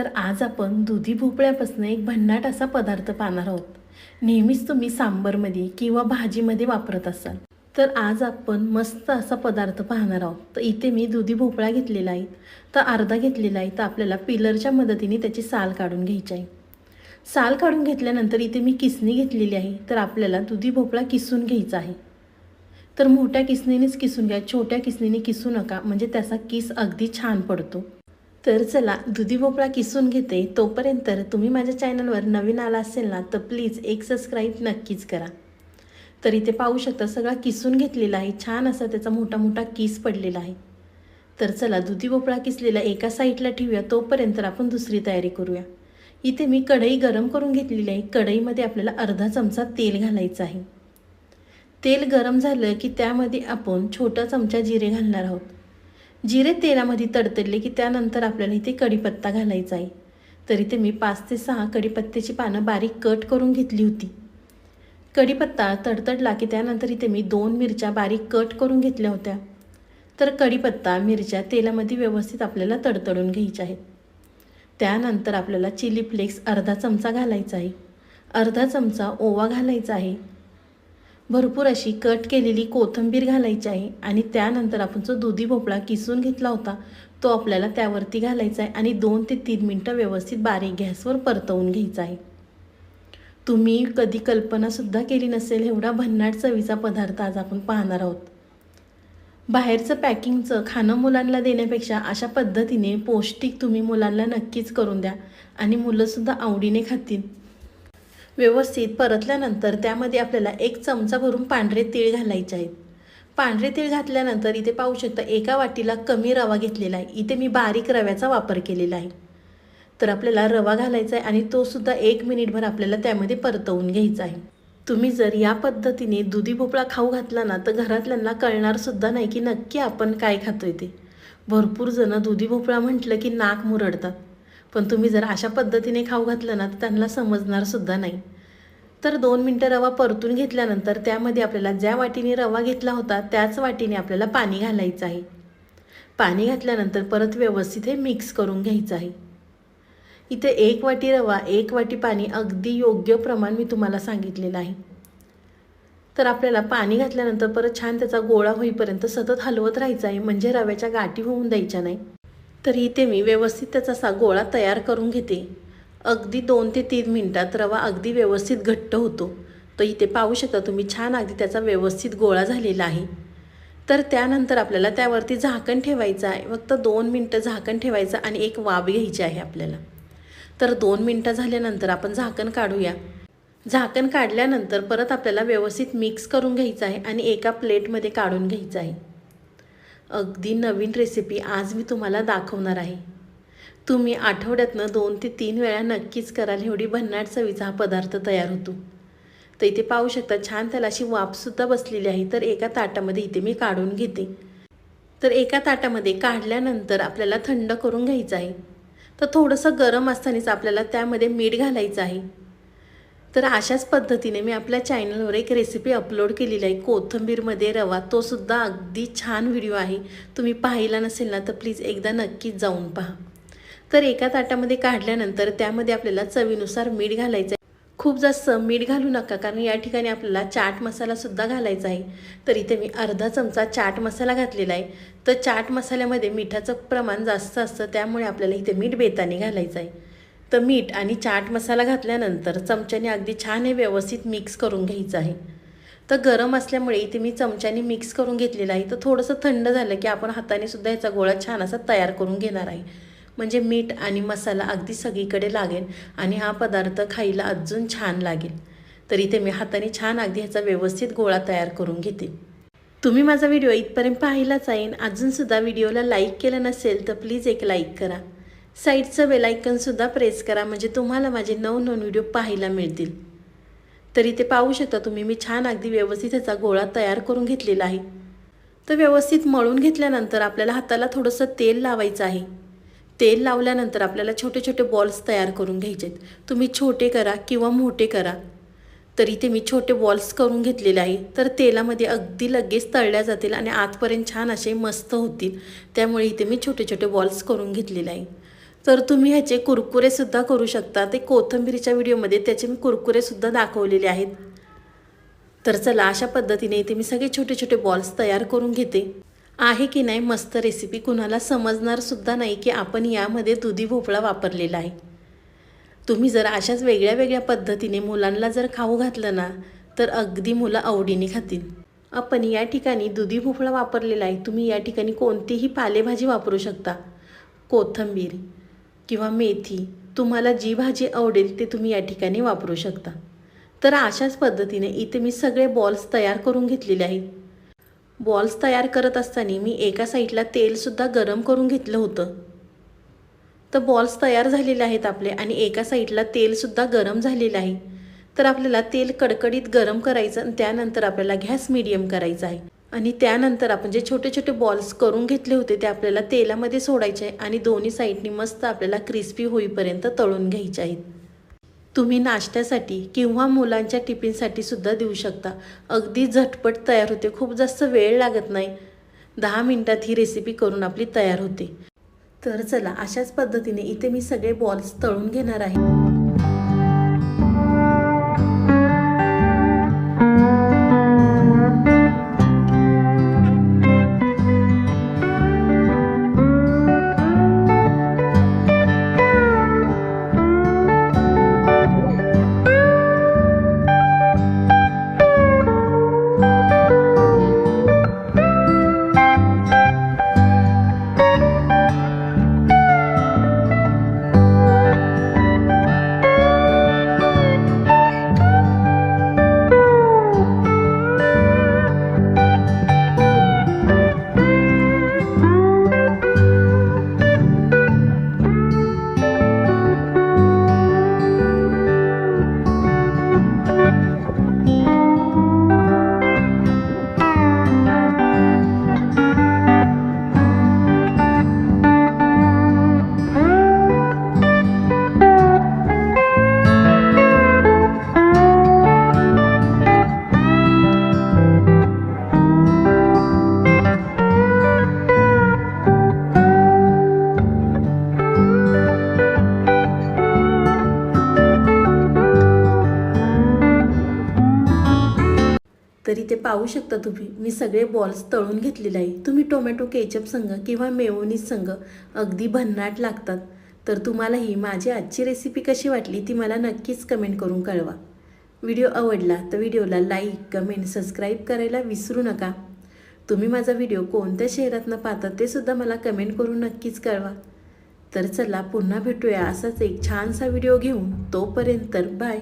तर आज आपण दुधी भोपळ्यापासून एक भन्नाट असा पदार्थ पाहणार आहोत. नेहमीच तुम्ही सांबरमध्ये किंवा भाजीमध्ये वापरत असाल. तर आज आपण मस्त असा पदार्थ पाहणार आहोत. तर इथे मी दुधी भोपळा घेतलेला आहे. तर अर्धा घेतलेला आहे. तर आपल्याला पिलरच्या मदतीने त्याची साल काढून घ्यायची आहे. साल काढून घेतल्यानंतर इथे मी किसणी घेतलेली आहे. तर आपल्याला दुधी भोपळा किसून घ्यायचा आहे. तर मोठ्या किसणीनेच किसून घ्या. छोट्या किसणीने किसू नका. म्हणजे त्याचा किस अगदी छान पडतो. तर चला दुधी भोपळा किसून घेते. तोपर्यंत तुम्ही माझ्या चॅनलवर नवीन आला असेल ना तर प्लीज एक सबस्क्राईब नक्कीच करा. तर इथे पाहू शकता सगळा किसून घेतलेला आहे. छान असा त्याचा मोठा मोठा किस पडलेला आहे. तर चला दुधी भोपळा किसलेला एका साईडला ठेवूया. तोपर्यंत आपण दुसरी तयारी करूया. इथे मी कढई गरम करून घेतलेली आहे. कढईमध्ये आपल्याला अर्धा चमचा तेल घालायचं आहे. तेल गरम झालं की त्यामध्ये आपण छोटा चमचा जिरे घालणार आहोत. जिरे तेलामध्ये तडतडले की त्यानंतर आपल्याला इथे कढीपत्ता घालायचा आहे. तरी ते मी पाच ते सहा कढीपत्त्याची पानं बारीक कट करून घेतली होती. कढीपत्ता तडतडला की त्यानंतर इथे मी दोन मिरच्या बारीक कट करून घेतल्या होत्या. तर कढीपत्ता मिरच्या तेलामध्ये व्यवस्थित आपल्याला तडतडून घ्यायच्या आहेत. त्यानंतर आपल्याला चिली फ्लेक्स अर्धा चमचा घालायचा आहे. अर्धा चमचा ओवा घालायचा आहे. भरपूर अशी कट केलेली कोथिंबीर घालायची आहे आणि त्यानंतर आपण जो दुधी भोपळा किसून घेतला होता तो आपल्याला त्यावरती घालायचा आहे आणि दोन ते तीन मिनटं व्यवस्थित बारीक गॅसवर परतवून घ्यायचा आहे. तुम्ही कधी कल्पनासुद्धा केली नसेल एवढा भन्नाट चवीचा पदार्थ आज आपण पाहणार आहोत. बाहेरचं पॅकिंगचं खाणं मुलांना देण्यापेक्षा अशा पद्धतीने पौष्टिक तुम्ही मुलांना नक्कीच करून द्या आणि मुलंसुद्धा आवडीने खातील. व्यवस्थित परतल्यानंतर त्यामध्ये आपल्याला एक चमचा भरून पांढरे तीळ घालायचे आहेत. पांढरे तीळ घातल्यानंतर इथे पाहू शकता एका वाटीला कमी रवा घेतलेला आहे. इथे मी बारीक रव्याचा वापर केलेला आहे. तर आपल्याला रवा घालायचा आहे आणि तो सुद्धा एक मिनिटभर आपल्याला त्यामध्ये परतवून घ्यायचा आहे. तुम्ही जर या पद्धतीने दुधी भोपळा खाऊ घातला ना तर घरातल्यांना कळणार सुद्धा नाही की नक्की आपण काय खातोय ते. भरपूर जणं दुधी भोपळा म्हटलं की नाक मुरडतात. पण तुम्ही जर अशा पद्धतीने खाऊ घातलं ना तर त्यांना समजणारसुद्धा नाही. तर दोन मिनटं रवा परतून घेतल्यानंतर त्यामध्ये आपल्याला ज्या वाटीने रवा घेतला होता त्याच वाटीने आपल्याला पाणी घालायचं आहे. पाणी घातल्यानंतर परत व्यवस्थित हे मिक्स करून घ्यायचं आहे. इथे एक वाटी रवा एक वाटी पाणी अगदी योग्य प्रमाण मी तुम्हाला सांगितलेलं आहे. तर आपल्याला पाणी घातल्यानंतर परत छान त्याचा गोळा होईपर्यंत सतत हलवत राहायचं आहे म्हणजे रव्याच्या गाठी होऊन द्यायच्या नाही. तर इथे मी व्यवस्थित त्याचा असा गोळा तयार करून घेते. अगदी दोन ते तीन मिनटात रवा अगदी व्यवस्थित घट्ट होतो. तर इथे पाहू शकता तुम्ही छान अगदी त्याचा व्यवस्थित गोळा झालेला आहे. तर त्यानंतर आपल्याला त्यावरती झाकण ठेवायचं आहे. फक्त दोन मिनटं झाकण ठेवायचं आणि एक वाब घ्यायची आहे आपल्याला. तर दोन मिनटं झाल्यानंतर आपण झाकण काढूया. झाकण काढल्यानंतर परत आपल्याला व्यवस्थित मिक्स करून घ्यायचं आहे आणि एका प्लेटमध्ये काढून घ्यायचं आहे. अगदी नवीन रेसिपी आज मी तुम्हाला दाखवणार आहे. तुम्ही आठवड्यातनं दोन ते तीन वेळा नक्कीच कराल एवढी भन्नाट चवीचा हा पदार्थ तयार होतो. तर इथे पाहू शकता छान त्याला अशी वाफसुद्धा बसलेली आहे. तर एका ताटामध्ये इथे मी काढून घेते. तर एका ताटामध्ये काढल्यानंतर आपल्याला थंड करून घ्यायचं आहे. तर थोडंसं गरम असतानाच आपल्याला त्यामध्ये मीठ घालायचं आहे. तर अशाच पद्धतीने मी आपल्या चॅनलवर एक रेसिपी अपलोड केलेली आहे. कोथिंबीरमध्ये रवा. तो सुद्धा अगदी छान व्हिडिओ आहे. तुम्ही पाहिला नसेल ना तर प्लीज एकदा नक्कीच जाऊन पहा. तर एका ताटामध्ये काढल्यानंतर त्यामध्ये आपल्याला चवीनुसार मीठ घालायचं आहे खूप जास्त मीठ घालू नका कारण या ठिकाणी आपल्याला चाट मसालासुद्धा घालायचा आहे. तर इथे मी अर्धा चमचा चाट मसाला घातलेला आहे. तर चाट मसाल्यामध्ये मिठाचं प्रमाण जास्त असतं त्यामुळे आपल्याला इथे मीठ बेताने घालायचं आहे. तर मीठ आणि चाट मसाला घातल्यानंतर चमच्याने अगदी छान हे व्यवस्थित मिक्स करून घ्यायचं आहे. तर गरम असल्यामुळे इथे मी चमच्याने मिक्स करून घेतलेलं आहे. तर थोडंसं थंड झालं की आपण हाताने सुद्धा याचा गोळा छान असा तयार करून घेणार आहे. म्हणजे मीठ आणि मसाला अगदी सगळीकडे लागेल आणि हा पदार्थ खायला अजून छान लागेल. तर इथे मी हाताने छान अगदी ह्याचा व्यवस्थित गोळा तयार करून घेते. तुम्ही माझा व्हिडिओ इथपर्यंत पाहिलाच आहे. अजूनसुद्धा व्हिडिओला लाईक केलं नसेल तर प्लीज एक लाईक करा. साईडचं बेलायकनसुद्धा प्रेस करा म्हणजे तुम्हाला माझे नवनवीन व्हिडिओ पाहायला मिळतील. तरी ते पाहू शकता तुम्ही मी छान अगदी व्यवस्थित ह्याचा गोळा तयार करून घेतलेला आहे. तर व्यवस्थित मळून घेतल्यानंतर आपल्याला हाताला थोडंसं तेल लावायचं आहे. तेल लावल्यानंतर आपल्याला छोटे छोटे बॉल्स तयार करून घ्यायचे आहेत तुम्ही छोटे करा किंवा मोठे करा. तरी ते मी छोटे बॉल्स करून घेतलेले आहे. तर तेलामध्ये अगदी लगेच तळल्या जातील आणि आतपर्यंत छान असे मस्त होतील. त्यामुळे इथे मी छोटे छोटे बॉल्स करून घेतलेले आहे. तर तुम्ही ह्याचे कुरकुरेसुद्धा करू शकता. ते कोथिंबीरीच्या व्हिडिओमध्ये त्याचे मी कुरकुरेसुद्धा दाखवलेले आहेत. तर चला अशा पद्धतीने इथे मी सगळे छोटे छोटे बॉल्स तयार करून घेते. आहे की नाही मस्त रेसिपी कुणाला समजणारसुद्धा नाही की आपण यामध्ये दुधी भोपळा वापरलेला आहे. तुम्ही जर अशाच वेगळ्या वेगळ्या पद्धतीने मुलांना जर खाऊ घातलं ना तर अगदी मुलं आवडीने खातील. आपण या ठिकाणी दुधी भोपळा वापरलेला आहे. तुम्ही या ठिकाणी कोणतीही पालेभाजी वापरू शकता. कोथिंबीर किंवा मेथी तुम्हाला जी भाजी आवडेल ते तुम्ही या ठिकाणी वापरू शकता. तर अशाच पद्धतीने इथे मी सगळे बॉल्स तयार करून घेतलेले आहेत. बॉल्स तयार करत असताना मी एका साईडला तेलसुद्धा गरम करून घेतलं होतं. तर बॉल्स तयार झालेले आहेत आपले आणि एका साईडला तेलसुद्धा गरम झालेलं आहे. तर आपल्याला तेल कडकडीत गरम करायचं आणि त्यानंतर आपल्याला गॅस मिडियम करायचा आहे. आणि त्यानंतर आपण जे छोटे छोटे बॉल्स करून घेतले होते ते आपल्याला तेलामध्ये सोडायचे आहे आणि दोन्ही साईडनी मस्त आपल्याला क्रिस्पी होईपर्यंत तळून घ्यायचे आहेत. तुम्ही नाश्त्यासाठी किंवा मुलांच्या टिफिनसाठी सुद्धा देऊ शकता. अगदी झटपट तयार होते खूप जास्त वेळ लागत नाही. दहा मिनटात ही रेसिपी करून आपली तयार होते. तर चला अशाच पद्धतीने इथे मी सगळे बॉल्स तळून घेणार आहे. तरी ते पाहू शकता तुम्ही. मी सगळे बॉल्स तळून घेतलेले आहे. तुम्ही टोमॅटो केचप संघ किंवा मेओनीज संघ अगदी भन्नाट लागतात. तर तुम्हाला ही माझी आजची रेसिपी कशी वाटली ती मला नक्कीच कमेंट करून कळवा. व्हिडिओ आवडला तर व्हिडिओला लाईक कमेंट सबस्क्राईब करायला विसरू नका. तुम्ही माझा व्हिडिओ कोणत्या शहरातनं पाहता ते सुद्धा मला कमेंट करून नक्कीच कळवा. तर चला पुन्हा भेटूया असाच एक छानसा व्हिडिओ घेऊन. तोपर्यंत तर बाय